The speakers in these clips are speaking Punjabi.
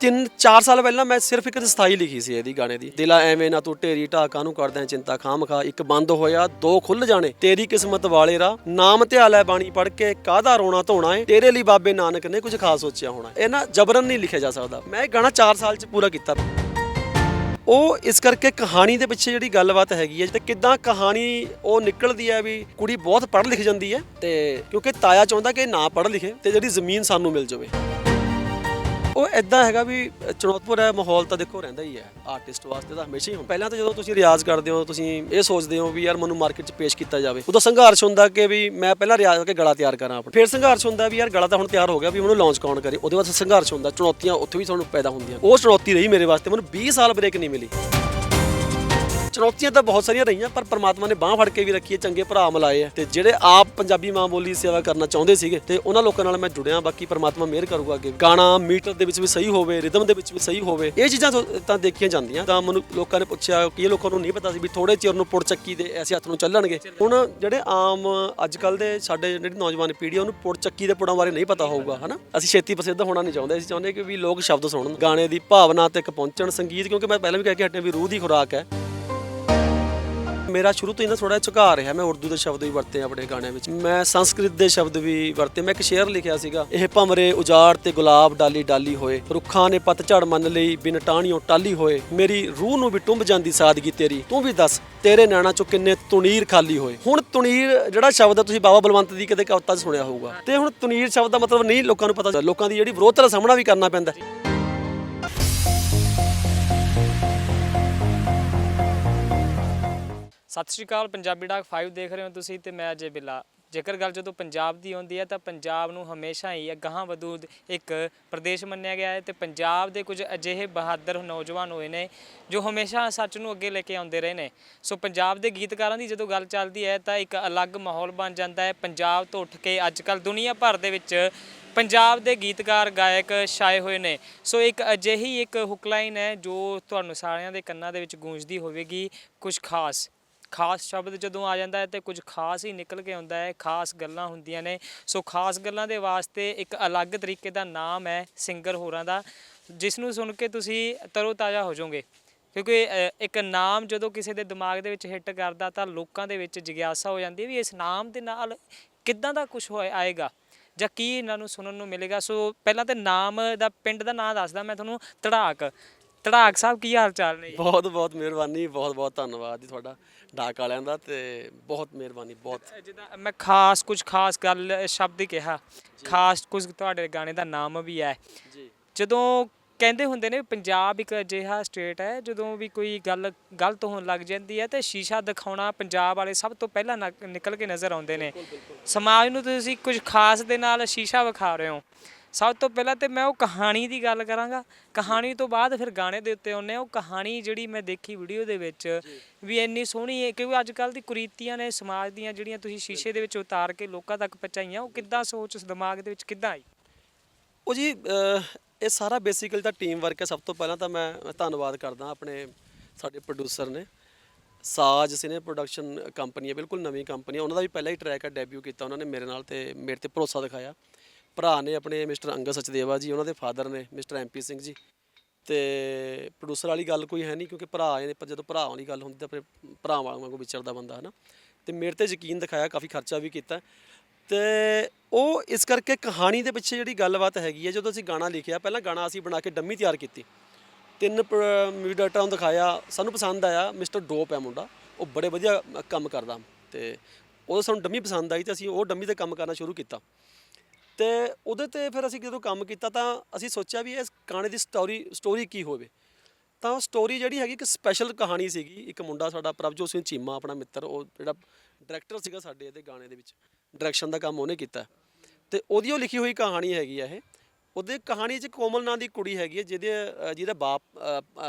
ਤਿੰਨ, ਚਾਰ ਸਾਲ ਪਹਿਲਾਂ ਮੈਂ ਸਿਰਫ ਇੱਕ ਸਥਾਈ ਲਿਖੀ ਸੀ ਇਹਦੀ ਗਾਣੇ ਦੀ। ਦਿਲਾ ਐਵੇਂ ਨਾ ਤੂੰ ਢੇਰੀ ਢਾਕਾ ਨੂੰ ਕਰਦਾ ਚਿੰਤਾ ਖਾਮਖਾ ਇੱਕ ਬੰਦ ਹੋਇਆ, ਦੋ ਖੁੱਲ ਜਾਣੇ। ਤੇਰੀ ਕਿਸਮਤ ਵਾਲੇ ਰਾ, ਨਾਮ ਧਿਆ ਲੈ ਬਾਣੀ ਪੜ ਕੇ, ਕਾਹਦਾ ਰੋਣਾ ਧੋਣਾ ਏ ਤੇਰੇ ਲਈ ਬਾਬੇ ਨਾਨਕ ਨੇ ਕੁਝ ਖਾਸ ਸੋਚਿਆ ਹੋਣਾ ਇਹ ਨਾ ਜਬਰਨ ਨਹੀਂ ਲਿਖਿਆ ਜਾ ਸਕਦਾ। ਮੈਂ ਇਹ ਗਾਣਾ 4 ਸਾਲ ਚ ਪੂਰਾ ਕੀਤਾ। ਉਹ ਇਸ ਕਰਕੇ ਕਹਾਣੀ ਦੇ ਪਿੱਛੇ ਜਿਹੜੀ ਗੱਲਬਾਤ ਹੈਗੀ ਹੈ ਤੇ ਕਿਦਾਂ ਕਹਾਣੀ ਉਹ ਨਿਕਲਦੀ ਹੈ ਵੀ ਕੁੜੀ ਬਹੁਤ ਪੜ੍ਹ ਲਿਖ ਜਾਂਦੀ ਹੈ ਤੇ ਕਿਉਂਕਿ ਤਾਇਆ ਚਾਹੁੰਦਾ ਕਿ ਨਾ ਪੜ੍ਹ ਲਿਖੇ ਤੇ ਜਿਹੜੀ ਜ਼ਮੀਨ ਸਾਨੂੰ ਮਿਲ ਜਾਵੇ। ਉਹ ਇਦਾਂ ਹੈਗਾ ਵੀ ਚੁਣੌਤਪੁਰ ਹੈ, ਮਾਹੌਲ ਤਾਂ ਦੇਖੋ ਰਹਿੰਦਾ ਹੀ ਹੈ ਆਰਟਿਸਟ ਵਾਸਤੇ ਤਾਂ ਹਮੇਸ਼ਾ ਹੀ ਹੁੰਦਾ। ਪਹਿਲਾਂ ਤਾਂ ਜਦੋਂ ਤੁਸੀਂ ਰਿਆਜ਼ ਕਰਦੇ ਹੋ, ਤੁਸੀਂ ਇਹ ਸੋਚਦੇ ਹੋ ਵੀ ਯਾਰ ਮੈਨੂੰ ਮਾਰਕੀਟ 'ਚ ਪੇਸ਼ ਕੀਤਾ ਜਾਵੇ। ਉਦੋਂ ਸੰਘਰਸ਼ ਹੁੰਦਾ ਕਿ ਵੀ ਮੈਂ ਪਹਿਲਾਂ ਰਿਆਜ਼ ਕਰਕੇ ਗਲਾ ਤਿਆਰ ਕਰਾਂ ਆਪਣਾ। ਫਿਰ ਸੰਘਰਸ਼ ਹੁੰਦਾ ਵੀ ਯਾਰ ਗਲਾ ਤਾਂ ਹੁਣ ਤਿਆਰ ਹੋ ਗਿਆ ਵੀ ਉਹਨੂੰ ਲਾਂਚ ਕੌਣ ਕਰੇ? ਉਹਦੇ ਵਾਸਤੇ ਸੰਘਰਸ਼ ਹੁੰਦਾ, ਚੁਣੌਤੀਆਂ ਉੱਥੇ ਵੀ ਤੁਹਾਨੂੰ ਪੈਦਾ ਹੁੰਦੀਆਂ। ਉਹ ਚੁਣੌਤੀ ਰਹੀ ਮੇਰੇ ਵਾਸਤੇ, ਮੈਨੂੰ 20 ਸਾਲ ਬ੍ਰੇਕ ਨਹੀਂ ਮਿਲੀ। ਚੁਣੌਤੀਆਂ ਤਾਂ ਬਹੁਤ ਸਾਰੀਆਂ ਰਹੀਆਂ, ਪਰ ਪ੍ਰਮਾਤਮਾ ਨੇ ਬਾਹ ਫੜ ਕੇ ਵੀ ਰੱਖੀ ਹੈ, ਚੰਗੇ ਭਰਾ ਮਿਲਾਏ ਆ ਤੇ ਜਿਹੜੇ ਆਪ ਪੰਜਾਬੀ ਮਾਂ ਬੋਲੀ ਸੇਵਾ ਕਰਨਾ ਚਾਹੁੰਦੇ ਸੀਗੇ, ਤੇ ਉਹਨਾਂ ਲੋਕਾਂ ਨਾਲ ਮੈਂ ਜੁੜਿਆ, ਬਾਕੀ ਪ੍ਰਮਾਤਮਾ ਮਿਹਰ ਕਰੂਗਾ ਅੱਗੇ। ਗਾਣਾ ਮੀਟਰ ਦੇ ਵਿੱਚ ਵੀ ਸਹੀ ਹੋਵੇ, ਰਿਦਮ ਦੇ ਵਿੱਚ ਵੀ ਸਹੀ ਹੋਵੇ, ਇਹ ਚੀਜ਼ਾਂ ਤਾਂ- ਦੇਖੀਆਂ ਜਾਂਦੀਆਂ। ਤਾਂ ਮੈਨੂੰ ਲੋਕਾਂ ਨੇ ਪੁੱਛਿਆ ਕਿ ਇਹ ਲੋਕਾਂ ਨੂੰ ਨਹੀਂ ਪਤਾ ਸੀ ਵੀ ਥੋੜੇ ਚਿਰ ਨੂੰ ਪੁੜ ਚੱਕੀ ਦੇ ਐਸੇ ਹੱਥ ਨੂੰ ਚੱਲਣਗੇ। ਹੁਣ ਜਿਹੜੇ ਆਮ ਅੱਜ ਕੱਲ ਦੇ ਸਾਡੇ ਜਿਹੜੀ ਨੌਜਵਾਨ ਪੀੜ੍ਹੀ ਆ, ਉਹਨੂੰ ਪੁੜ ਚੱਕੀ ਦੇ ਪੁੜਾਂ ਬਾਰੇ ਨਹੀਂ ਪਤਾ ਹੋਊਗਾ, ਹਨਾ? ਅਸੀਂ ਛੇਤੀ ਪ੍ਰਸਿੱਧ ਹੋਣਾ ਨਹੀਂ ਚਾਹੁੰਦੇ। ਅਸੀਂ ਚਾਹੁੰਦੇ ਕਿ ਵੀ ਲੋਕ ਸ਼ਬਦ ਸੁਣਨ, ਗਾਣੇ ਦੀ ਭਾਵਨਾ ਤੱਕ ਪਹੁੰਚਣ, ਸੰਗੀਤ, ਕਿਉਂਕਿ ਮੈਂ ਪਹਿਲਾਂ ਵੀ ਕਹਿ ਕੇ ਹਟਿਆ ਵੀ ਰੂਹ ਦੀ ਖੁਰਾਕ ਹੈ। ਮੇਰਾ ਸ਼ੁਰੂ ਤੋਂ ਹੀ ਨਾ ਥੋੜਾ ਝੁਕਾ ਰਿਹਾ। ਮੈਂ ਉਰਦੂ ਦੇ ਸ਼ਬਦ ਵੀ ਵਰਤੇ ਆਪਣੇ ਗਾਣਿਆਂ ਵਿੱਚ। ਮੈਂ ਸੰਸਕ੍ਰਿਤ ਦੇ ਸ਼ਬਦ ਵੀ ਵਰਤੇ। ਮੈਂ ਇੱਕ ਸ਼ੇਅਰ ਲਿਖਿਆ ਸੀਗਾ। ਇਹ ਭਮਰੇ ਉਜਾੜ ਤੇ ਗੁਲਾਬ ਡਾਲੀ ਡਾਲੀ ਹੋਏ। ਰੁੱਖਾਂ ਨੇ ਪਤਝੜ ਮੰਨ ਲਈ, ਬਿਨ ਟਾਹਣੀਆਂ ਟਾਲੀ ਹੋਏ। ਮੇਰੀ ਰੂਹ ਨੂੰ ਵੀ ਟੁੰਬ ਜਾਂਦੀ ਸਾਦਗੀ ਤੇਰੀ। ਤੂੰ ਵੀ ਦੱਸ, ਤੇਰੇ ਨੈਣਾ ਚੋਂ ਕਿੰਨੇ ਤੁਣੀਰ ਖਾਲੀ ਹੋਏ? ਹੁਣ ਤੁਣੀਰ ਜਿਹੜਾ ਸ਼ਬਦ ਹੈ ਤੁਸੀਂ ਬਾਬਾ ਬਲਵੰਤ ਦੀ ਕਦੇ ਕਵਿਤਾ 'ਚ ਸੁਣਿਆ ਹੋਊਗਾ। ਤੇ ਹੁਣ ਤੁਣੀਰ ਸ਼ਬਦ ਦਾ ਮਤਲਬ ਨਹੀਂ ਲੋਕਾਂ ਨੂੰ ਪਤਾ। ਲੋਕਾਂ ਦੀ ਜਿਹੜੀ ਵਿਰੋਧਤਾ ਦਾ ਸਾਹਮਣਾ ਵੀ ਕਰਨਾ ਪੈਂਦਾ। ਸਤਿ ਸ਼੍ਰੀ ਅਕਾਲ, ਪੰਜਾਬੀ ਡਾਕ 5 ਦੇਖ ਰਹੇ ਹੋ ਤੁਸੀਂ ਤੇ ਮੈਂ ਅਜੇ ਬਿੱਲਾ। ਜੇਕਰ ਗੱਲ ਜਦੋਂ ਪੰਜਾਬ ਦੀ ਆਉਂਦੀ ਹੈ ਤਾਂ ਪੰਜਾਬ ਨੂੰ ਹਮੇਸ਼ਾ ਹੀ ਅਗਾਂਹ ਵਧੂ ਇੱਕ ਪ੍ਰਦੇਸ਼ ਮੰਨਿਆ ਗਿਆ ਹੈ ਤੇ ਪੰਜਾਬ ਦੇ ਕੁਝ ਅਜਿਹੇ ਬਹਾਦਰ ਨੌਜਵਾਨ ਹੋਏ ਨੇ ਜੋ ਹਮੇਸ਼ਾ ਸੱਚ ਨੂੰ ਅੱਗੇ ਲੈ ਕੇ ਆਉਂਦੇ ਰਹੇ ਨੇ। ਸੋ ਪੰਜਾਬ ਦੇ ਗੀਤਕਾਰਾਂ ਦੀ ਜਦੋਂ ਗੱਲ ਚੱਲਦੀ ਹੈ ਤਾਂ ਇੱਕ ਅਲੱਗ ਮਾਹੌਲ ਬਣ ਜਾਂਦਾ ਹੈ। ਪੰਜਾਬ ਤੋਂ ਉੱਠ ਕੇ ਅੱਜ ਕੱਲ ਦੁਨੀਆ ਭਰ ਦੇ ਵਿੱਚ ਪੰਜਾਬ ਦੇ ਗੀਤਕਾਰ, ਗਾਇਕ ਛਾਏ ਹੋਏ ਨੇ। ਸੋ ਇੱਕ ਅਜਿਹੀ ਇੱਕ ਹੁਕਲਾਈਨ ਹੈ ਜੋ ਤੁਹਾਨੂੰ ਸਾਰਿਆਂ ਦੇ ਕੰਨਾਂ ਦੇ ਵਿੱਚ ਗੂੰਜਦੀ ਹੋਵੇਗੀ। ਕੁਝ ਖਾਸ ਖਾਸ ਸ਼ਬਦ ਜਦੋਂ ਆ ਜਾਂਦਾ ਹੈ ਤੇ ਕੁਝ ਖਾਸ ਹੀ ਨਿਕਲ ਕੇ ਆਉਂਦਾ ਹੈ, ਖਾਸ ਗੱਲਾਂ ਹੁੰਦੀਆਂ ਨੇ। ਸੋ ਖਾਸ ਗੱਲਾਂ ਦੇ ਵਾਸਤੇ ਇੱਕ ਅਲੱਗ ਤਰੀਕੇ ਦਾ ਨਾਮ ਹੈ ਸਿੰਗਰ ਹੋਰਾਂ ਦਾ ਜਿਸ ਨੂੰ ਸੁਣ ਕੇ ਤੁਸੀਂ ਤਰੋ ਤਾਜ਼ਾ ਹੋ ਜਾਓਗੇ। ਕਿਉਂਕਿ ਇੱਕ ਨਾਮ ਜਦੋਂ ਕਿਸੇ ਦੇ ਦਿਮਾਗ ਦੇ ਵਿੱਚ ਹਿੱਟ ਕਰਦਾ ਤਾਂ ਲੋਕਾਂ ਦੇ ਵਿੱਚ ਜਿਗਿਆਸਾ ਹੋ ਜਾਂਦੀ ਹੈ ਵੀ ਇਸ ਨਾਮ ਦੇ ਨਾਲ ਕਿੱਦਾਂ ਦਾ ਕੁਝ ਆਏਗਾ ਜਾਂ ਕੀ ਇਹਨਾਂ ਨੂੰ ਸੁਣਨ ਨੂੰ ਮਿਲੇਗਾ। ਸੋ ਪਹਿਲਾਂ ਤੇ ਨਾਮ ਦਾ, ਪਿੰਡ ਦਾ ਨਾਮ ਦੱਸਦਾ, ਮੈਂ ਤੁਹਾਨੂੰ ਧੜਾਕ ਧੜਾਕ ਸਾਹਿਬ ਕੀ ਹਾਲ ਚਾਲ ਨੇ ਬਹੁਤ ਬਹੁਤ ਮਿਹਰਬਾਨੀ ਬਹੁਤ ਬਹੁਤ ਧੰਨਵਾਦ ਜੀ ਤੁਹਾਡਾ ਡਾਕ ਵਾਲਿਆਂ ਦਾ ਤੇ ਬਹੁਤ ਮਿਹਰਬਾਨੀ ਬਹੁਤ। ਜਿੱਦਾਂ ਮੈਂ ਖਾਸ ਕੁਝ ਖਾਸ ਗੱਲ ਸ਼ਬਦ ਹੀ ਕਿਹਾ। ਖਾਸ ਕੁਝ ਤੁਹਾਡੇ ਗਾਣੇ ਦਾ ਨਾਮ ਵੀ ਹੈ। ਜੀ। ਜਦੋਂ ਕਹਿੰਦੇ ਹੁੰਦੇ ਨੇ ਪੰਜਾਬ ਇੱਕ ਅਜਿਹਾ ਸਟੇਟ ਹੈ ਜਦੋਂ ਵੀ ਕੋਈ ਗੱਲ ਗਲਤ ਹੋਣ ਲੱਗ ਜਾਂਦੀ ਹੈ ਤੇ ਸ਼ੀਸ਼ਾ ਦਿਖਾਉਣਾ ਪੰਜਾਬ ਵਾਲੇ ਸਭ ਤੋਂ ਪਹਿਲਾਂ ਨਕ- ਨਿਕਲ ਕੇ ਨਜ਼ਰ ਆਉਂਦੇ ਨੇ। ਸਮਾਜ ਨੂੰ ਤੁਸੀਂ ਕੁਝ ਖਾਸ ਦੇ ਨਾਲ ਸ਼ੀਸ਼ਾ ਵਿਖਾ ਰਹੇ ਹੋ। ਸਭ ਤੋਂ ਪਹਿਲਾਂ ਤੇ ਮੈਂ ਉਹ ਕਹਾਣੀ ਦੀ ਗੱਲ ਕਰਾਂਗਾ। ਕਹਾਣੀ ਤੋਂ ਬਾਅਦ ਫਿਰ ਗਾਣੇ ਦੇ ਉੱਤੇ ਆਉਂਦੇ ਹਾਂ। ਉਹ ਕਹਾਣੀ ਜਿਹੜੀ ਮੈਂ ਦੇਖੀ ਵੀਡੀਓ ਦੇ ਵਿੱਚ ਵੀ ਇੰਨੀ ਸੋਹਣੀ ਹੈ ਕਿਉਂਕਿ ਅੱਜ ਕੱਲ ਦੀ ਕੁਰੀਤੀਆਂ ਨੇ ਸਮਾਜ ਦੀਆਂ ਜਿਹੜੀਆਂ ਤੁਸੀਂ ਸ਼ੀਸ਼ੇ ਦੇ ਵਿੱਚ ਉਤਾਰ ਕੇ ਲੋਕਾਂ ਤੱਕ ਪਹੁੰਚਾਈਆਂ ਉਹ ਕਿੱਦਾਂ ਸੋਚ ਦਿਮਾਗ ਦੇ ਵਿੱਚ ਕਿੱਦਾਂ ਆਈ? ਉਹ ਜੀ ਇਹ ਸਾਰਾ ਬੇਸਿਕਲੀ ਤਾਂ ਟੀਮ ਵਰਕ ਹੈ। ਸਭ ਤੋਂ ਪਹਿਲਾਂ ਤਾਂ ਮੈਂ ਧੰਨਵਾਦ ਕਰਦਾ ਆਪਣੇ ਸਾਡੇ ਪ੍ਰੋਡਿਊਸਰ ਨੇ। ਸਾਜ ਸਿਨੇ ਪ੍ਰੋਡਕਸ਼ਨ ਕੰਪਨੀ ਹੈ ਬਿਲਕੁਲ ਨਵੀਂ ਕੰਪਨੀ ਹੈ। ਉਹਨਾਂ ਦਾ ਵੀ ਪਹਿਲਾ ਹੀ ਟਰੈਕ ਹੈ ਡੈਬਿਊ ਕੀਤਾ ਉਹਨਾਂ ਨੇ ਮੇਰੇ ਨਾਲ ਤੇ ਮੇਰੇ ਤੇ ਭਰੋਸਾ ਦਿਖਾਇਆ। ਭਰਾ ਨੇ ਆਪਣੇ ਮਿਸਟਰ ਅੰਗਦ ਸਚਦੇਵਾ ਜੀ, ਉਹਨਾਂ ਦੇ ਫਾਦਰ ਨੇ, ਮਿਸਟਰ ਐਮਪੀ ਸਿੰਘ ਜੀ। ਤੇ ਪ੍ਰੋਡਿਊਸਰ ਵਾਲੀ ਗੱਲ ਕੋਈ ਹੈ ਨਹੀਂ, ਕਿਉਂਕਿ ਭਰਾ ਆਏ ਨੇ, ਪਰ ਜਦੋਂ ਭਰਾ ਵਾਲੀ ਗੱਲ ਹੁੰਦੀ ਤਾਂ ਆਪਣੇ ਭਰਾਵਾਂ ਵਾਂਗੂ ਵਿਚਰਦਾ ਬੰਦਾ ਹੈ ਨਾ ਤੇ ਮੇਰੇ ਤੇ ਯਕੀਨ ਦਿਖਾਇਆ, ਕਾਫੀ ਖਰਚਾ ਵੀ ਕੀਤਾ। ਤੇ ਉਹ ਇਸ ਕਰਕੇ ਕਹਾਣੀ ਦੇ ਪਿੱਛੇ ਜਿਹੜੀ ਗੱਲਬਾਤ ਹੈਗੀ ਹੈ, ਜਦੋਂ ਅਸੀਂ ਗਾਣਾ ਲਿਖਿਆ, ਪਹਿਲਾਂ ਗਾਣਾ ਅਸੀਂ ਬਣਾ ਕੇ ਡੰਮੀ ਤਿਆਰ ਕੀਤੀ। ਤਿੰਨ ਮਿਊਜ਼ਿਕ ਡਾਇਰੈਕਟਰਾਂ ਨੂੰ ਦਿਖਾਇਆ, ਸਾਨੂੰ ਪਸੰਦ ਆਇਆ, ਮਿਸਟਰ ਡੋਪ ਹੈ ਮੁੰਡਾ, ਉਹ ਬੜੇ ਵਧੀਆ ਕੰਮ ਕਰਦਾ। ਤੇ ਉਹ ਸਾਨੂੰ ਡੰਮੀ ਪਸੰਦ ਆਈ ਤੇ ਅਸੀਂ ਉਹ ਡੰਮੀ ਤੇ ਕੰਮ ਕਰਨਾ ਸ਼ੁਰੂ ਕੀਤਾ। ਤੇ ਉਹਦੇ ਤੇ ਫਿਰ ਅਸੀਂ ਜਦੋਂ ਕੰਮ ਕੀਤਾ ਤਾਂ ਅਸੀਂ ਸੋਚਿਆ ਵੀ ਇਸ ਗਾਣੇ ਦੀ ਸਟੋਰੀ ਸਟੋਰੀ ਕੀ ਹੋਵੇ। ਤਾਂ ਉਹ ਸਟੋਰੀ ਜਿਹੜੀ ਹੈਗੀ ਇੱਕ ਸਪੈਸ਼ਲ ਕਹਾਣੀ ਸੀਗੀ। ਇੱਕ ਮੁੰਡਾ ਸਾਡਾ ਪ੍ਰਭਜੋਤ ਸਿੰਘ ਚੀਮਾ ਆਪਣਾ ਮਿੱਤਰ ਉਹ ਜਿਹੜਾ ਡਾਇਰੈਕਟਰ ਸੀਗਾ ਸਾਡੇ ਇਹਦੇ ਗਾਣੇ ਦੇ ਵਿੱਚ। ਡਾਇਰੈਕਸ਼ਨ ਦਾ ਕੰਮ ਉਹਨੇ ਕੀਤਾ। ਤੇ ਉਹਦੀ ਉਹ ਲਿਖੀ ਹੋਈ ਕਹਾਣੀ ਹੈਗੀ ਆ ਇਹ। ਉਹਦੇ ਕਹਾਣੀ 'ਚ ਕੋਮਲ ਨਾਂ ਦੀ ਕੁੜੀ ਹੈਗੀ ਹੈ ਜਿਹਦੇ ਅ, ਜਿਹਦਾ ਬਾਪ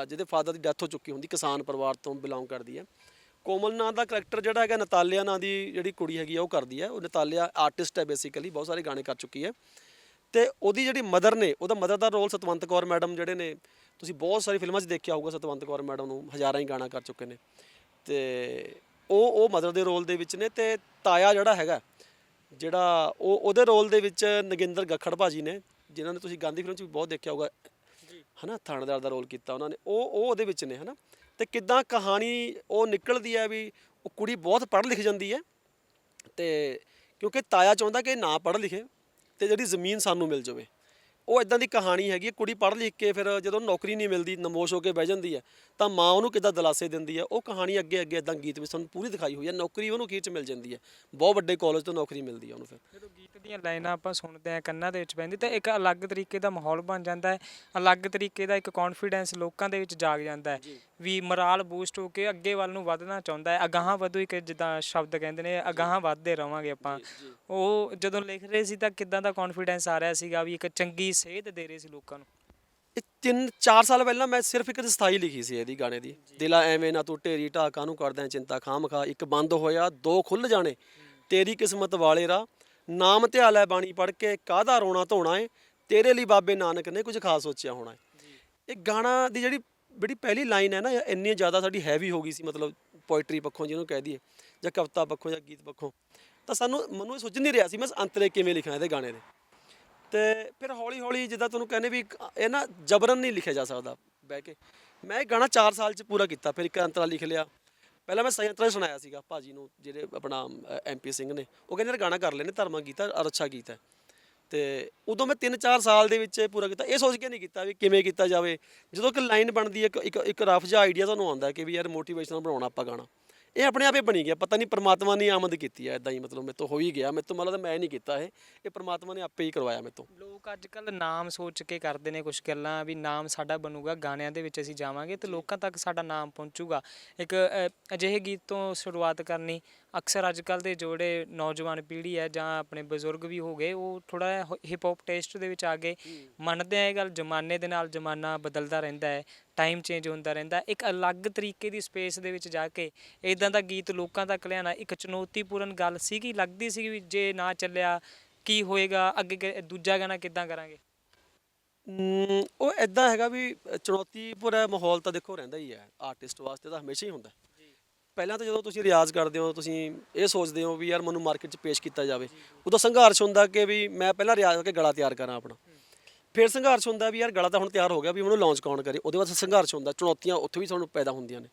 ਜਿਹਦੇ ਫਾਦਰ ਦੀ ਡੈਥ ਹੋ ਚੁੱਕੀ ਹੁੰਦੀ ਕਿਸਾਨ ਪਰਿਵਾਰ ਤੋਂ ਬਿਲੋਂਗ ਕਰਦੀ ਹੈ ਕੋਮਲ ਨਾਂ ਦਾ ਕਰੈਕਟਰ ਜਿਹੜਾ ਹੈਗਾ ਨਤਾਲਿਆ ਨਾਂ ਦੀ ਜਿਹੜੀ ਕੁੜੀ ਹੈਗੀ ਆ ਉਹ ਕਰਦੀ ਹੈ। ਉਹ ਨਤਾਲਿਆ ਆਰਟਿਸਟ ਹੈ ਬੇਸਿਕਲੀ ਬਹੁਤ ਸਾਰੇ ਗਾਣੇ ਕਰ ਚੁੱਕੀ ਹੈ। ਤੇ ਉਹਦੀ ਜਿਹੜੀ ਮਦਰ ਨੇ ਉਹਦਾ ਮਦਰ ਦਾ ਰੋਲ ਸਤਵੰਤ ਕੌਰ ਮੈਡਮ ਜਿਹੜੇ ਨੇ ਤੁਸੀਂ ਬਹੁਤ ਸਾਰੀ ਫਿਲਮਾਂ 'ਚ ਦੇਖਿਆ ਹੋਊਗਾ ਸਤਵੰਤ ਕੌਰ ਮੈਡਮ ਨੂੰ ਹਜ਼ਾਰਾਂ ਹੀ ਗਾਣਾ ਕਰ ਚੁੱਕੇ ਨੇ। ਤੇ ਉਹ ਉਹ ਮਦਰ ਦੇ ਰੋਲ ਦੇ ਵਿੱਚ ਨੇ ਤੇ ਤਾਇਆ ਜਿਹੜਾ ਹੈਗਾ ਜਿਹੜਾ ਉਹ ਉਹਦੇ ਰੋਲ ਦੇ ਵਿੱਚ ਨਗਿੰਦਰ ਗੱਖੜ ਭਾਜੀ ਨੇ ਜਿਨ੍ਹਾਂ ਨੇ ਤੁਸੀਂ ਗਾਂਧੀ ਫਿਲਮ 'ਚ ਵੀ ਬਹੁਤ ਦੇਖਿਆ ਹੋਊਗਾ ਹਨਾ ਥਾਣੇਦਾਰ ਦਾ ਰੋਲ ਕੀਤਾ ਉਹਨਾਂ ਨੇ। ਉਹ ਉਹ ਉਹਦੇ ਵਿੱਚ ਨੇ ਹਨਾ। ਤੇ ਕਿੱਦਾਂ ਕਹਾਣੀ ਉਹ ਨਿਕਲਦੀ ਹੈ ਵੀ ਉਹ ਕੁੜੀ ਬਹੁਤ ਪੜ੍ਹ ਲਿਖ ਜਾਂਦੀ ਹੈ ਤੇ ਕਿਉਂਕਿ ਤਾਇਆ ਚਾਹੁੰਦਾ ਕਿ ਨਾ ਪੜ੍ਹ ਲਿਖੇ ਤੇ ਜਿਹੜੀ ਜ਼ਮੀਨ ਸਾਨੂੰ ਮਿਲ ਜਾਵੇ। ਉਹ ਇਦਾਂ ਦੀ ਕਹਾਣੀ ਹੈਗੀ ਕੁੜੀ ਪੜ੍ਹ ਲਿਖ ਕੇ ਫਿਰ ਜਦੋਂ ਨੌਕਰੀ ਨਹੀਂ ਮਿਲਦੀ ਨਮੋਸ਼ ਹੋ ਕੇ ਬਹਿ ਜਾਂਦੀ ਹੈ ਤਾਂ ਮਾਂ ਉਹਨੂੰ ਕਿੱਦਾਂ ਦਿਲਾਸੇ ਦਿੰਦੀ ਹੈ ਉਹ ਕਹਾਣੀ ਅੱਗੇ ਅੱਗੇ ਇਦਾਂ ਗੀਤ ਵਿੱਚ ਸਾਨੂੰ ਪੂਰੀ ਦਿਖਾਈ ਹੋਈ ਹੈ ਨੌਕਰੀ ਉਹਨੂੰ ਕੀ ਚ ਮਿਲ ਜਾਂਦੀ ਹੈ ਬਹੁਤ ਵੱਡੇ ਕਾਲਜ ਤੋਂ ਨੌਕਰੀ ਮਿਲਦੀ ਹੈ ਉਹਨੂੰ ਫਿਰ। ਜਦੋਂ ਗੀਤ ਦੀਆਂ ਲਾਈਨਾਂ ਆਪਾਂ ਸੁਣਦੇ ਆ ਕੰਨਾਂ ਦੇ ਵਿੱਚ ਪੈਂਦੀ ਤਾਂ ਇੱਕ ਅਲੱਗ ਤਰੀਕੇ ਦਾ ਮਾਹੌਲ ਬਣ ਜਾਂਦਾ ਹੈ ਅਲੱਗ ਤਰੀਕੇ ਦਾ ਇੱਕ ਕੌਨਫੀਡੈਂਸ ਲੋਕਾਂ ਦੇ ਵਿੱਚ ਜਾਗ ਜਾਂਦਾ ਹੈ। ਵੀ ਮੋਰਾਲ ਬੂਸਟ ਹੋ ਕੇ ਅੱਗੇ ਵੱਲ ਨੂੰ ਵਧਣਾ ਚਾਹੁੰਦਾ ਹੈ। ਅਗਾਹਾਂ ਵਧੂ ਇੱਕ ਜਿੱਦਾਂ ਸ਼ਬਦ ਕਹਿੰਦੇ ਨੇ ਅਗਾਹਾਂ ਵਧਦੇ ਰਵਾਂਗੇ ਆਪਾਂ। ਉਹ ਜਦੋਂ ਲਿਖ ਰਹੇ ਸੀ ਤਾਂ ਕਿਦਾਂ ਦਾ ਕੌਨਫੀਡੈਂਸ ਆ ਰਿਹਾ ਸੀਗਾ ਵੀ ਇੱਕ ਚੰਗੀ ਸੇਧ ਦੇ ਰਹੇ ਸੀ ਲੋਕਾਂ ਨੂੰ? ਇਹ ਤਿੰਨ ਚਾਰ ਸਾਲ ਪਹਿਲਾਂ ਮੈਂ ਸਿਰਫ ਇੱਕ ਸਥਾਈ ਲਿਖੀ ਸੀ ਇਹਦੀ ਗਾਣੇ ਦੀ। ਦਿਲਾ ਐਵੇਂ ਨਾ ਤੂੰ ਢੇਰੀ ਢਾਕਾ ਨੂੰ ਕਰਦਾ ਚਿੰਤਾ ਖਾਮਖਾ ਇੱਕ ਬੰਦ ਹੋਇਆ ਦੋ ਖੁੱਲ ਜਾਣੇ। ਤੇਰੀ ਕਿਸਮਤ ਵਾਲੇ ਰਾ। ਨਾਮ ਧਿਆਲਾ ਬਾਣੀ ਪੜ ਕੇ ਕਾਹਦਾ ਰੋਣਾ ਧੋਣਾ ਏ? ਤੇਰੇ ਲਈ ਬਾਬੇ ਨਾਨਕ ਨੇ ਕੁਝ ਖਾਸ ਸੋਚਿਆ ਹੋਣਾ ਏ। ਇਹ ਗਾਣਾ ਦੀ ਜਿਹੜੀ ਜਿਹੜੀ ਪਹਿਲੀ ਲਾਈਨ ਹੈ ਨਾ ਇੰਨੀ ਜ਼ਿਆਦਾ ਸਾਡੀ ਹੈਵੀ ਹੋ ਗਈ ਸੀ, ਮਤਲਬ ਪੋਇਟਰੀ ਪੱਖੋਂ ਜਿਹਨੂੰ ਕਹਿ ਦਈਏ, ਜਾਂ ਕਵਿਤਾ ਪੱਖੋਂ ਜਾਂ ਗੀਤ ਪੱਖੋਂ, ਤਾਂ ਸਾਨੂੰ, ਮੈਨੂੰ ਇਹ ਸੁੱਝ ਨਹੀਂ ਰਿਹਾ ਸੀ, ਮੈਂ ਅੰਤਰੇ ਕਿਵੇਂ ਲਿਖਾਂ ਇਹਦੇ ਗਾਣੇ ਦੇ। ਤੇ ਫਿਰ ਹੌਲੀ ਹੌਲੀ ਜਿੱਦਾਂ ਤੁਹਾਨੂੰ ਕਹਿੰਦੇ ਵੀ ਇਹ ਨਾ ਜਬਰਨ ਨਹੀਂ ਲਿਖਿਆ ਜਾ ਸਕਦਾ, ਬਹਿ ਕੇ। ਮੈਂ ਇਹ ਗਾਣਾ 4 ਸਾਲ ਚ ਪੂਰਾ ਕੀਤਾ, ਫਿਰ ਇੱਕ ਅੰਤਰਾ ਲਿਖ ਲਿਆ। ਪਹਿਲਾਂ ਮੈਂ ਸਹੀ ਅੰਤਰਾ ਸੁਣਾਇਆ ਸੀਗਾ, ਭਾਜੀ ਨੂੰ, ਜਿਹੜੇ ਆਪਣਾ ਐਮਪੀ ਸਿੰਘ ਨੇ, ਉਹ ਕਹਿੰਦੇ ਯਾਰ ਗਾਣਾ ਕਰ ਲੈਨੇ ਧਰਮਾ ਗੀਤ ਹੈ ਅੱਛਾ ਗੀਤ ਹੈ। ਤੇ ਉਦੋਂ ਮੈਂ 3-4 ਸਾਲ ਦੇ ਵਿੱਚ ਇਹ ਪੂਰਾ ਕੀਤਾ। ਇਹ ਸੋਚ ਕੇ ਨਹੀਂ ਕੀਤਾ ਵੀ ਕਿਵੇਂ ਕੀਤਾ ਜਾਵੇ। ਜਦੋਂ ਕਿ ਲਾਈਨ ਬਣਦੀ ਹੈ ਇੱਕ ਇੱਕ ਇੱਕ ਰਫ ਜਿਹਾ ਆਈਡੀਆ ਤੁਹਾਨੂੰ ਆਉਂਦਾ ਕਿ ਵੀ ਯਾਰ ਮੋਟੀਵੇਸ਼ਨਲ ਬਣਾਉਣਾ ਆਪਾਂ ਗਾਣਾ। ਇਹ ਆਪਣੇ ਆਪੇ ਬਣੀ ਗਿਆ। ਪਤਾ ਨਹੀਂ ਪ੍ਰਮਾਤਮਾ ਨੇ ਆਮਦ ਕੀਤੀ ਹੈ ਇਦਾਂ ਹੀ ਮਤਲਬ ਮੇਰੇ ਤੋਂ ਹੋ ਹੀ ਗਿਆ। ਮੇਰੇ ਤੋਂ ਮਤਲਬ ਮੈਂ ਨਹੀਂ ਕੀਤਾ ਇਹ। ਇਹ ਪ੍ਰਮਾਤਮਾ ਨੇ ਆਪੇ ਹੀ ਕਰਵਾਇਆ ਮੇਰੇ ਤੋਂ। ਲੋਕ ਅੱਜ ਕੱਲ ਨਾਮ ਸੋਚ ਕੇ ਕਰਦੇ ਨੇ ਕੁਝ ਗੱਲਾਂ ਵੀ ਨਾਮ ਸਾਡਾ ਬਣੂਗਾ ਗਾਣਿਆਂ ਦੇ ਵਿੱਚ ਅਸੀਂ ਜਾਵਾਂਗੇ ਤੇ ਲੋਕਾਂ ਤੱਕ ਸਾਡਾ ਨਾਮ ਪਹੁੰਚੂਗਾ। ਇੱਕ ਅਜਿਹੇ ਗੀਤ ਤੋਂ ਸ਼ੁਰੂਆਤ ਕਰਨੀ ਅਕਸਰ ਅੱਜ ਕੱਲ ਦੇ ਜਿਹੜੇ ਨੌਜਵਾਨ ਪੀੜ੍ਹੀ ਹੈ ਜਾਂ ਆਪਣੇ ਬਜ਼ੁਰਗ ਵੀ ਹੋ ਗਏ ਉਹ ਥੋੜਾ ਹਿਪ ਹੌਪ ਟੇਸਟ ਦੇ ਵਿੱਚ ਆ ਗਏ। ਮੰਨਦੇ ਆ ਇਹ ਗੱਲ ਜ਼ਮਾਨੇ ਦੇ ਨਾਲ ਜ਼ਮਾਨਾ ਬਦਲਦਾ ਰਹਿੰਦਾ ਹੈ ਟਾਈਮ ਚੇਂਜ ਹੁੰਦਾ ਰਹਿੰਦਾ ਇੱਕ ਅਲੱਗ ਤਰੀਕੇ ਦੀ ਸਪੇਸ ਦੇ ਵਿੱਚ ਜਾ ਕੇ ਇਦਾਂ ਦਾ ਗੀਤ ਲੋਕਾਂ ਤੱਕ ਲਿਆਣਾ ਇੱਕ ਚੁਣੌਤੀਪੂਰਨ ਗੱਲ ਸੀਗੀ ਲੱਗਦੀ ਸੀ ਵੀ ਜੇ ਨਾ ਚੱਲਿਆ ਕੀ ਹੋਏਗਾ ਅੱਗੇ ਦੂਜਾ ਗਾਣਾ ਕਿੱਦਾਂ ਕਰਾਂਗੇ? ਉਹ ਐਦਾਂ ਹੈਗਾ ਵੀ ਚੁਣੌਤੀਪੂਰਾ ਮਾਹੌਲ ਤਾਂ ਦੇਖੋ ਰਹਿੰਦਾ ਹੀ ਹੈ ਆਰਟਿਸਟ ਵਾਸਤੇ ਤਾਂ ਹਮੇਸ਼ਾ ਹੀ ਹੁੰਦਾ। ਹੈ। ਪਹਿਲਾਂ ਤਾਂ ਜਦੋਂ ਤੁਸੀਂ ਰਿਆਜ਼ ਕਰਦੇ ਹੋ, ਤੁਸੀਂ ਇਹ ਸੋਚਦੇ ਹੋ ਵੀ ਯਾਰ ਮੈਨੂੰ ਮਾਰਕੀਟ 'ਚ ਪੇਸ਼ ਕੀਤਾ ਜਾਵੇ। ਉਦੋਂ ਸੰਘਰਸ਼ ਹੁੰਦਾ ਕਿ ਵੀ ਮੈਂ ਪਹਿਲਾਂ ਰਿਆਜ਼ ਕਰਕੇ ਗਲਾ ਤਿਆਰ ਕਰਾਂ ਆਪਣਾ। ਫਿਰ ਸੰਘਰਸ਼ ਹੁੰਦਾ ਵੀ ਯਾਰ ਗਲਾ ਤਾਂ ਹੁਣ ਤਿਆਰ ਹੋ ਗਿਆ ਵੀ ਉਹਨੂੰ ਲਾਂਚ ਕੌਣ ਕਰੇ? ਉਹਦੇ ਵਾਸਤੇ ਸੰਘਰਸ਼ ਹੁੰਦਾ, ਚੁਣੌਤੀਆਂ ਉੱਥੇ ਵੀ ਤੁਹਾਨੂੰ ਪੈਦਾ ਹੁੰਦੀਆਂ ਨੇ।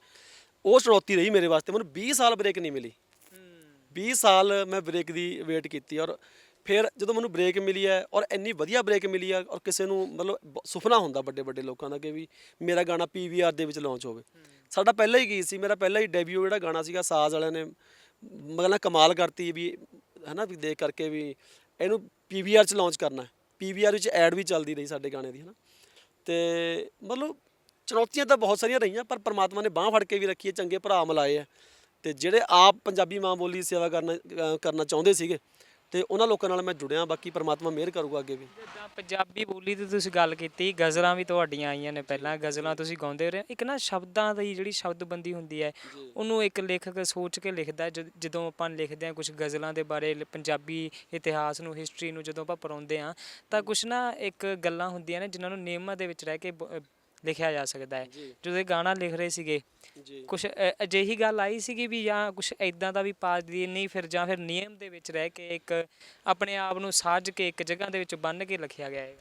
ਉਹ ਚੁਣੌਤੀ ਰਹੀ ਮੇਰੇ ਵਾਸਤੇ, ਮੈਨੂੰ 20 ਸਾਲ ਬ੍ਰੇਕ ਨਹੀਂ ਮਿਲੀ। 20 ਸਾਲ ਮੈਂ ਬ੍ਰੇਕ ਦੀ ਵੇਟ ਕੀਤੀ ਔਰ ਫਿਰ ਜਦੋਂ ਮੈਨੂੰ ਬ੍ਰੇਕ ਮਿਲੀ ਹੈ ਔਰ ਇੰਨੀ ਵਧੀਆ ਬ੍ਰੇਕ ਮਿਲੀ ਹੈ ਔਰ ਕਿਸੇ ਨੂੰ ਮਤਲਬ ਬ- ਸੁਪਨਾ ਹੁੰਦਾ ਵੱਡੇ ਵੱਡੇ ਲੋਕਾਂ ਦਾ ਕਿ ਵੀ ਮੇਰਾ ਗਾਣਾ ਪੀਵੀਆਰ ਦੇ ਵਿੱਚ ਲਾਂਚ ਹੋਵੇ। ਸਾਡਾ ਪਹਿਲਾ ਹੀ ਗੀਤ ਸੀ, ਮੇਰਾ ਪਹਿਲਾ ਹੀ ਡੈਬਿਊ ਜਿਹੜਾ ਗਾਣਾ ਸੀਗਾ ਸਾਜ਼ ਵਾਲਿਆਂ ਨੇ ਮਤਲਬ ਕਮਾਲ ਕਰਤੀ ਵੀ, ਹਨਾ ਵੀ ਦੇਖ ਕਰਕੇ ਵੀ ਇਹਨੂੰ ਪੀਵੀਆਰ 'ਚ ਲਾਂਚ ਕਰਨਾ ਹੈ। ਪੀਵੀਆਰ ਵਿੱਚ ਐਡ ਵੀ ਚੱਲਦੀ ਰਹੀ ਸਾਡੇ ਗਾਣੇ ਦੀ, ਹਨਾ। ਤੇ ਮਤਲਬ ਚੁਣੌਤੀਆਂ ਤਾਂ ਬਹੁਤ ਸਾਰੀਆਂ ਰਹੀਆਂ, ਪਰ ਪ੍ਰਮਾਤਮਾ ਨੇ ਬਾਹ ਫੜ ਕੇ ਵੀ ਰੱਖੀ ਹੈ, ਚੰਗੇ ਭਰਾ ਮਿਲਾਏ ਆ ਤੇ ਜਿਹੜੇ ਆਪ ਪੰਜਾਬੀ ਮਾਂ ਬੋਲੀ ਦੀ ਸੇਵਾ ਕਰਨਾ ਕਰਨਾ ਚਾਹੁੰਦੇ ਸੀਗੇ ਤੇ ਉਹਨਾਂ ਲੋਕਾਂ ਨਾਲ ਮੈਂ ਜੁੜਿਆ ਬਾਕੀ ਪ੍ਰਮਾਤਮਾ ਮਿਹਰ ਕਰੂਗਾ ਅੱਗੇ ਵੀ ਜਿੱਦਾਂ ਪੰਜਾਬੀ ਬੋਲੀ ਦੀ ਤੁਸੀਂ ਗੱਲ ਕੀਤੀ ਗਜ਼ਲਾਂ ਵੀ ਤੁਹਾਡੀਆਂ ਆਈਆਂ ਨੇ ਪਹਿਲਾਂ ਗਜ਼ਲਾਂ ਤੁਸੀਂ ਗਾਉਂਦੇ ਰਹੇ ਇੱਕ ਨਾ ਸ਼ਬਦਾਂ ਦੀ ਜਿਹੜੀ ਸ਼ਬਦਬੰਦੀ ਹੁੰਦੀ ਹੈ ਉਹਨੂੰ ਇੱਕ ਲੇਖਕ ਸੋਚ ਕੇ ਲਿਖਦਾ। ਜਦ- ਆਪਾਂ ਲਿਖਦੇ ਹਾਂ ਕੁਝ ਗਜ਼ਲਾਂ ਦੇ ਬਾਰੇ ਪੰਜਾਬੀ ਇਤਿਹਾਸ ਨੂੰ ਹਿਸਟਰੀ ਨੂੰ ਜਦੋਂ ਆਪਾਂ ਪਰੋਂਦੇ ਹਾਂ ਤਾਂ ਕੁਝ ਨਾ ਇੱਕ ਗੱਲਾਂ ਹੁੰਦੀਆਂ ਨੇ ਜਿਨ੍ਹਾਂ ਨੂੰ ਨਿਯਮਾਂ ਦੇ ਵਿੱਚ ਰਹਿ ਕੇ ਲਿਖਿਆ ਜਾ ਸਕਦਾ ਹੈ। ਜਦੋਂ ਇਹ ਗਾਣਾ ਲਿਖ ਰਹੇ ਸੀਗੇ ਜੀ। ਕੁਝ ਅਜਿਹੀ ਗੱਲ ਆਈ ਸੀਗੀ ਵੀ ਜਾਂ ਕੁਝ ਐਦਾਂ ਦਾ ਵੀ ਪਾ ਦੀ ਨਹੀਂ ਫਿਰ ਜਾਂ ਫਿਰ ਨਿਯਮ ਦੇ ਵਿੱਚ ਰਹਿ ਕੇ ਇੱਕ ਆਪਣੇ ਆਪ ਨੂੰ ਸਾਜ ਕੇ ਇੱਕ ਜਗ੍ਹਾ ਦੇ ਵਿੱਚ ਬੰਨ੍ਹ ਕੇ ਲਿਖਿਆ ਗਿਆ ਹੈ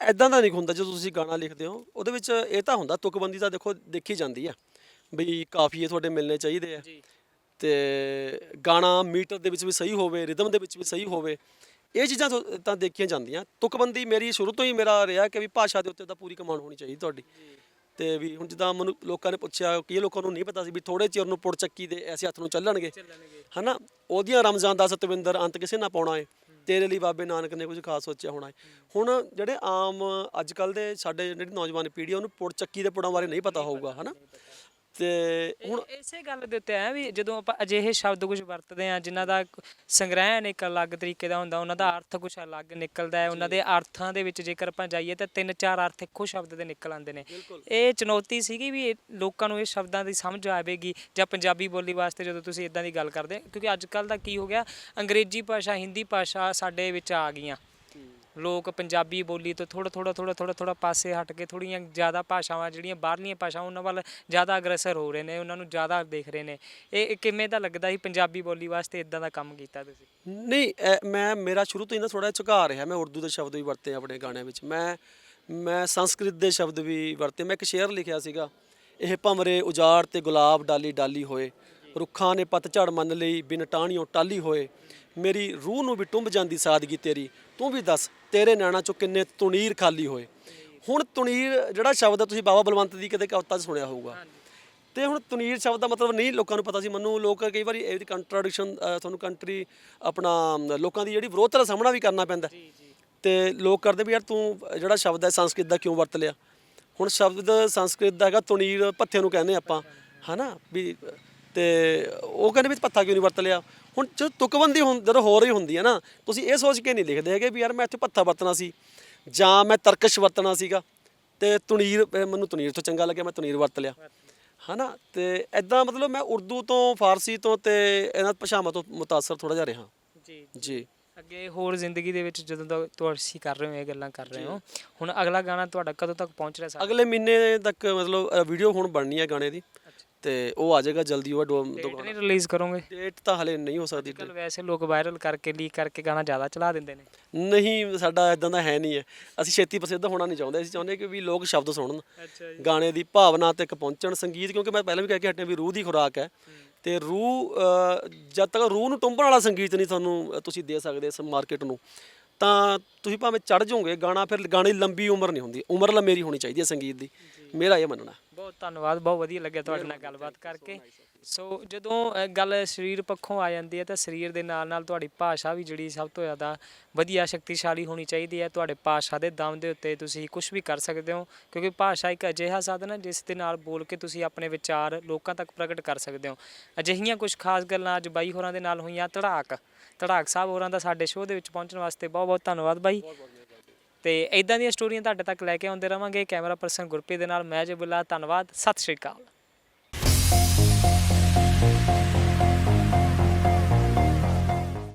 ਐਦਾਂ ਦਾ ਨਹੀਂ ਹੁੰਦਾ ਜਦੋਂ ਤੁਸੀਂ ਗਾਣਾ ਲਿਖਦੇ ਹੋ। ਉਹਦੇ ਵਿੱਚ ਇਹ ਤਾਂ ਹੁੰਦਾ ਤੁਕਬੰਦੀ ਤਾਂ ਦੇਖੋ ਦੇਖੀ ਜਾਂਦੀ ਆ ਬਈ ਕਾਫੀਏ ਤੁਹਾਡੇ ਮਿਲਣੇ ਚਾਹੀਦੇ ਆ। ਜੀ। ਤੇ ਗਾਣਾ ਮੀਟਰ ਦੇ ਵਿੱਚ ਵੀ ਸਹੀ ਹੋਵੇ ਰਿਦਮ ਦੇ ਵਿੱਚ ਵੀ ਸਹੀ ਹੋਵੇ। ਇਹ ਚੀਜ਼ਾਂ ਤਾਂ- ਤਾਂ ਦੇਖੀਆਂ ਜਾਂਦੀਆਂ। ਤੁਕਬੰਦੀ ਮੇਰੀ ਸ਼ੁਰੂ ਤੋਂ ਹੀ ਮੇਰਾ ਰਿਹਾ ਕਿ ਵੀ ਭਾਸ਼ਾ ਦੇ ਉੱਤੇ ਤਾਂ ਪੂਰੀ ਕਮਾਂਡ ਹੋਣੀ ਚਾਹੀਦੀ ਤੁਹਾਡੀ। ਤੇ ਵੀ ਹੁਣ ਜਿੱਦਾਂ ਮੈਨੂੰ, ਲੋਕਾਂ ਨੇ ਪੁੱਛਿਆ ਕਿ ਇਹ ਲੋਕਾਂ ਨੂੰ ਨਹੀਂ ਪਤਾ ਸੀ ਵੀ ਥੋੜੇ ਚਿਰ ਨੂੰ ਪੁੜ ਚੱਕੀ ਦੇ ਐਸੇ ਹੱਥ ਨੂੰ ਚੱਲਣਗੇ। ਚੱਲਣਗੇ ਹਨਾ? ਉਹਦੀਆਂ ਰਮਜ਼ਾਨ ਦਾ ਸਤਵਿੰਦਰ ਅੰਤ ਕਿਸੇ ਨਾ ਪਾਉਣਾ ਏ। ਤੇਰੇ ਲਈ ਬਾਬੇ ਨਾਨਕ ਨੇ ਕੁਝ ਖਾਸ ਸੋਚਿਆ ਹੋਣਾ ਏ। ਹੁਣ ਜਿਹੜੇ ਆਮ ਅੱਜ ਕੱਲ ਦੇ ਸਾਡੇ ਜਿਹੜੀ ਨੌਜਵਾਨ ਪੀੜ੍ਹੀ ਉਹਨੂੰ ਪੁੜ ਚੱਕੀ ਦੇ ਪੁੜਾਂ ਬਾਰੇ ਨਹੀਂ ਪਤਾ ਹੋਊਗਾ, ਹਨਾ? ਤੇ ਹੁਣ ਇਸੇ ਗੱਲ ਦੇ ਉੱਤੇ ਆ ਵੀ ਜਦੋਂ ਆਪਾਂ ਅਜਿਹੇ ਸ਼ਬਦ ਕੁਝ ਵਰਤਦੇ ਆ ਜਿਨ੍ਹਾਂ ਦਾ ਕ- ਸੰਗ੍ਰਹਿ ਇੱਕ ਅਲੱਗ ਤਰੀਕੇ ਦਾ ਹੁੰਦਾ ਉਹਨਾਂ ਦਾ ਅਰਥ ਕੁਝ ਅਲੱਗ ਨਿਕਲਦਾ ਹੈ ਉਹਨਾਂ ਦੇ ਅਰਥਾਂ ਦੇ ਵਿੱਚ ਜੇਕਰ ਆਪਾਂ ਜਾਈਏ ਤਾਂ ਤਿੰਨ ਚਾਰ ਅਰਥ ਇੱਕੋ ਸ਼ਬਦ ਦੇ ਨਿਕਲ ਆਉਂਦੇ ਨੇ। ਇਹ ਚੁਣੌਤੀ ਸੀਗੀ ਵੀ ਇਹ ਲੋਕਾਂ ਨੂੰ ਇਹ ਸ਼ਬਦਾਂ ਦੀ ਸਮਝ ਆਵੇਗੀ ਜਾਂ ਪੰਜਾਬੀ ਬੋਲੀ ਵਾਸਤੇ ਜਦੋਂ ਤੁਸੀਂ ਇਦਾਂ ਦੀ ਗੱਲ ਕਰਦੇ ਕਿਉਂਕਿ ਅੱਜ ਕੱਲ ਦਾ ਕੀ ਹੋ ਗਿਆ ਅੰਗਰੇਜ਼ੀ ਭਾਸ਼ਾ ਹਿੰਦੀ ਭਾਸ਼ਾ ਸਾਡੇ ਵਿੱਚ ਆ ਗਈਆਂ। ਲੋਕ ਪੰਜਾਬੀ ਬੋਲੀ ਤੋਂ ਥੋੜਾ ਥੋੜਾ ਥੋੜਾ ਥੋੜਾ ਥੋੜਾ ਪਾਸੇ ਹਟ ਕੇ ਥੋੜੀਆਂ ਜ਼ਿਆਦਾ ਭਾਸ਼ਾਵਾਂ ਜਿਹੜੀਆਂ ਬਾਹਰਲੀਆਂ ਭਾਸ਼ਾਵਾਂ ਉਹਨਾਂ ਵੱਲ ਜ਼ਿਆਦਾ ਅਗਰਸਰ ਹੋ ਰਹੇ ਨੇ, ਉਹਨਾਂ ਨੂੰ ਜ਼ਿਆਦਾ ਦੇਖ ਰਹੇ ਨੇ। ਇਹ ਕਿਵੇਂ ਦਾ ਲੱਗਦਾ ਸੀ ਪੰਜਾਬੀ ਬੋਲੀ ਵਾਸਤੇ ਇਦਾਂ ਦਾ ਕੰਮ ਕੀਤਾ ਤੁਸੀਂ? ਨਹੀਂ ਮੈਂ, ਮੇਰਾ ਸ਼ੁਰੂ ਤੋਂ ਹੀ ਨਾ ਥੋੜਾ ਝੁਕਾ ਰਿਹਾ, ਮੈਂ ਉਰਦੂ ਦੇ ਸ਼ਬਦ ਵੀ ਵਰਤੇ ਆਪਣੇ ਗਾਣਿਆਂ ਵਿੱਚ। ਮੈਂ ਮੈਂ ਸੰਸਕ੍ਰਿਤ ਦੇ ਸ਼ਬਦ ਵੀ ਵਰਤੇ, ਮੈਂ ਇੱਕ ਸ਼ੇਅਰ ਲਿਖਿਆ ਸੀਗਾ। ਇਹ ਭਮਰੇ ਉਜਾੜ ਤੇ ਗੁਲਾਬ ਡਾਲੀ ਡਾਲੀ ਹੋਏ, ਰੁੱਖਾਂ ਨੇ ਪਤਝੜ ਮੰਨ ਲਈ, ਬਿਨ ਟਾਹਣੀਆਂ ਟਾਲੀ ਹੋਏ। ਮੇਰੀ ਰੂਹ ਨੂੰ ਵੀ ਟੁੰਬ ਜਾਂਦੀ ਸਾਦਗੀ ਤੇਰੀ, ਤੂੰ ਵੀ ਦੱਸ ਤੇਰੇ ਨੈਣਾਂ ਚੋਂ ਕਿੰਨੇ ਤੁਣੀਰ ਖਾਲੀ ਹੋਏ। ਹੁਣ ਤੁਣੀਰ ਜਿਹੜਾ ਸ਼ਬਦ ਆ ਤੁਸੀਂ ਬਾਬਾ ਬਲਵੰਤ ਦੀ ਕਦੇ ਕਵਿਤਾ 'ਚ ਸੁਣਿਆ ਹੋਊਗਾ। ਤੇ ਹੁਣ ਤੁਨੀਰ ਸ਼ਬਦ ਦਾ ਮਤਲਬ ਨਹੀਂ ਲੋਕਾਂ ਨੂੰ ਪਤਾ ਸੀ। ਮੈਨੂੰ ਲੋਕ ਕਈ ਵਾਰੀ ਇਹਦੀ ਕੰਟਰਡਿਕਸ਼ਨ ਤੁਹਾਨੂੰ ਕੰਟਰੀ ਆਪਣਾ ਲੋਕਾਂ ਦੀ ਜਿਹੜੀ ਵਿਰੋਧਤਾ ਦਾ ਸਾਹਮਣਾ ਵੀ ਕਰਨਾ ਪੈਂਦਾ। ਤੇ ਲੋਕ ਕਰਦੇ ਵੀ ਯਾਰ ਤੂੰ ਜਿਹੜਾ ਸ਼ਬਦ ਹੈ ਸੰਸਕ੍ਰਿਤ ਦਾ ਕਿਉਂ ਵਰਤ ਲਿਆ? ਹੁਣ ਸ਼ਬਦ ਸੰਸਕ੍ਰਿਤ ਦਾ ਹੈਗਾ ਤੁਨੀਰ ਪੱਥੇ ਨੂੰ ਕਹਿੰਦੇ ਆਪਾਂ ਹਨਾ? ਵੀ ਤੇ ਉਹ ਕਹਿੰਦੇ ਵੀ ਪੱਥਾ ਕਿਉਂ ਨਹੀਂ ਵਰਤ ਲਿਆ? ਹੁਣ ਜਦੋਂ ਤੁਕਬੰਦੀ ਹੁਣ ਜਦੋਂ ਹੋ ਰਹੀ ਹੁੰਦੀ ਹੈ ਨਾ ਤੁਸੀਂ ਇਹ ਸੋਚ ਕੇ ਨਹੀਂ ਲਿਖਦੇ ਹੈਗੇ ਵੀ ਯਾਰ ਮੈਂ ਇੱਥੇ ਪੱਥਾ ਵਰਤਣਾ ਸੀ ਜਾਂ ਮੈਂ ਤਰਕਸ਼ ਵਰਤਣਾ ਸੀਗਾ ਤੇ ਤੁਨੀਰ ਮੈਨੂੰ ਤੁਨੀਰ ਤੋਂ ਚੰਗਾ ਲੱਗਿਆ ਮੈਂ ਤੁਨੀਰ ਵਰਤ ਲਿਆ। ਹਨਾ? ਤੇ ਐਦਾਂ ਮਤਲਬ ਮੈਂ ਉਰਦੂ ਤੋਂ ਫਾਰਸੀ ਤੋਂ ਤੇ ਇਹਨਾਂ ਭਾਸ਼ਾਵਾਂ ਤੋਂ ਮੁਤਾਸਰ ਥੋੜਾ ਜਿਹਾ ਰਿਹਾ। ਜੀ ਜੀ। ਅੱਗੇ ਹੋਰ ਜ਼ਿੰਦਗੀ ਦੇ ਵਿੱਚ ਜਦੋਂ ਤੱਕ ਤੁਸੀਂ ਕਰ ਰਹੇ ਹੋ ਇਹ ਗੱਲਾਂ ਕਰ ਰਹੇ ਹੋ ਹੁਣ ਅਗਲਾ ਗਾਣਾ ਤੁਹਾਡਾ ਕਦੋਂ ਤੱਕ ਪਹੁੰਚ ਰਿਹਾ ਸਾਡਾ? ਅਗਲੇ ਮਹੀਨੇ ਤੱਕ ਮਤਲਬ ਵੀਡੀਓ ਹੁਣ ਬਣਨੀ ਹੈ ਗਾਣੇ ਦੀ। ਤੇ ਉਹ ਆ ਜਾਏਗਾ ਜਲਦੀ ਉਹ ਡੇਟ ਨਹੀਂ ਰਿਲੀਜ਼ ਕਰੋਗੇ? ਡੇਟ ਤਾਂ ਹਲੇ ਨਹੀਂ ਹੋ ਸਕਦੀ। ਕੱਲ ਵੈਸੇ ਲੋਕ ਵਾਇਰਲ ਕਰਕੇ ਲੀਕ ਕਰਕੇ ਗਾਣਾ ਜ਼ਿਆਦਾ ਚਲਾ ਦਿੰਦੇ ਨੇ। ਨਹੀਂ ਸਾਡਾ ਇਦਾਂ ਦਾ ਹੈ ਨਹੀਂ ਹੈ ਅਸੀਂ ਛੇਤੀ ਪ੍ਰਸਿੱਧ ਹੋਣਾ ਨਹੀਂ ਚਾਹੁੰਦੇ। ਅਸੀਂ ਚਾਹੁੰਦੇ ਕਿ ਵੀ ਲੋਕ ਸ਼ਬਦ ਸੁਣਨ। ਅੱਛਾ ਗਾਣੇ ਦੀ ਭਾਵਨਾ ਤੱਕ ਪਹੁੰਚਣ। ਸੰਗੀਤ ਕਿਉਂਕਿ ਮੈਂ ਪਹਿਲਾਂ ਵੀ ਕਹਿ ਕੇ ਹਟਿਆ ਵੀ ਰੂਹ ਦੀ ਖੁਰਾਕ ਹੈ। ਤੇ ਰੂਹ ਜਦ ਤੱਕ ਰੂਹ ਨੂੰ ਟੁੰਬਣ ਵਾਲਾ ਸੰਗੀਤ ਨਹੀਂ ਤੁਹਾਨੂੰ ਤੁਸੀਂ ਦੇ ਸਕਦੇ ਇਸ ਮਾਰਕੀਟ ਨੂੰ ਤਾਂ ਤੁਸੀਂ ਭਾਵੇਂ ਚੜ ਜਾਓਗੇ ਗਾਣਾ ਫਿਰ ਗਾਣੇ ਦੀ ਲੰਬੀ ਉਮਰ ਨਹੀਂ ਹੁੰਦੀ। ਉਮਰ ਲ ਮੇਰੀ ਹੋਣੀ ਚਾਹੀਦੀ ਹੈ ਸੰਗੀਤ ਦੀ। ਮੇਰਾ ਇਹ ਮੰਨਣਾ ਬਹੁਤ ਧੰਨਵਾਦ ਬਹੁਤ ਵਧੀਆ ਲੱਗਿਆ ਤੁਹਾਡੇ ਨਾਲ ਗੱਲਬਾਤ ਕਰਕੇ। ਸੋ ਜਦੋਂ ਅ, ਗੱਲ ਸਰੀਰ ਪੱਖੋਂ ਆ ਜਾਂਦੀ ਹੈ ਤਾਂ ਸਰੀਰ ਦੇ ਨਾਲ ਨਾਲ ਤੁਹਾਡੀ ਭਾਸ਼ਾ ਵੀ ਜਿਹੜੀ ਸਭ ਤੋਂ ਜ਼ਿਆਦਾ ਵਧੀਆ ਸ਼ਕਤੀਸ਼ਾਲੀ ਹੋਣੀ ਚਾਹੀਦੀ ਹੈ। ਤੁਹਾਡੇ ਭਾਸ਼ਾ ਦੇ ਦਮ ਦੇ ਉੱਤੇ ਤੁਸੀਂ ਕੁਝ ਵੀ ਕਰ ਸਕਦੇ ਹੋ ਕਿਉਂਕਿ ਭਾਸ਼ਾ ਇੱਕ ਅਜਿਹਾ ਸਾਧਨ ਹੈ ਜਿਸ ਦੇ ਨਾਲ ਬੋਲ ਕੇ ਤੁਸੀਂ ਆਪਣੇ ਵਿਚਾਰ ਲੋਕਾਂ ਤੱਕ ਪ੍ਰਗਟ ਕਰ ਸਕਦੇ ਹੋ। ਅਜਿਹੀਆਂ ਕੁਝ ਖਾਸ ਗੱਲਾਂ ਅੱਜ ਬਾਈ ਹੋਰਾਂ ਦੇ ਨਾਲ ਹੋਈਆਂ ਧੜਾਕ। ਧੜਾਕ ਸਾਹਿਬ ਹੋਰਾਂ ਦਾ ਸਾਡੇ ਸ਼ੋਅ ਦੇ ਵਿੱਚ ਪਹੁੰਚਣ ਵਾਸਤੇ ਬਹੁਤ ਬਹੁਤ ਧੰਨਵਾਦ ਬਾਈ। ਤੇ ਇਦਾਂ ਦੀਆਂ ਸਟੋਰੀਆਂ ਤੁਹਾਡੇ ਤੱਕ ਲੈ ਕੇ ਆਉਂਦੇ ਰਵਾਂਗੇ। ਕੈਮਰਾ ਪਰਸਨ ਗੁਰਪ੍ਰੀਤ ਦੇ ਨਾਲ ਮੈਂ ਜੇ ਜਬੁੱਲਾ, ਧੰਨਵਾਦ, ਸਤਿ ਸ਼੍ਰੀ ਅਕਾਲ।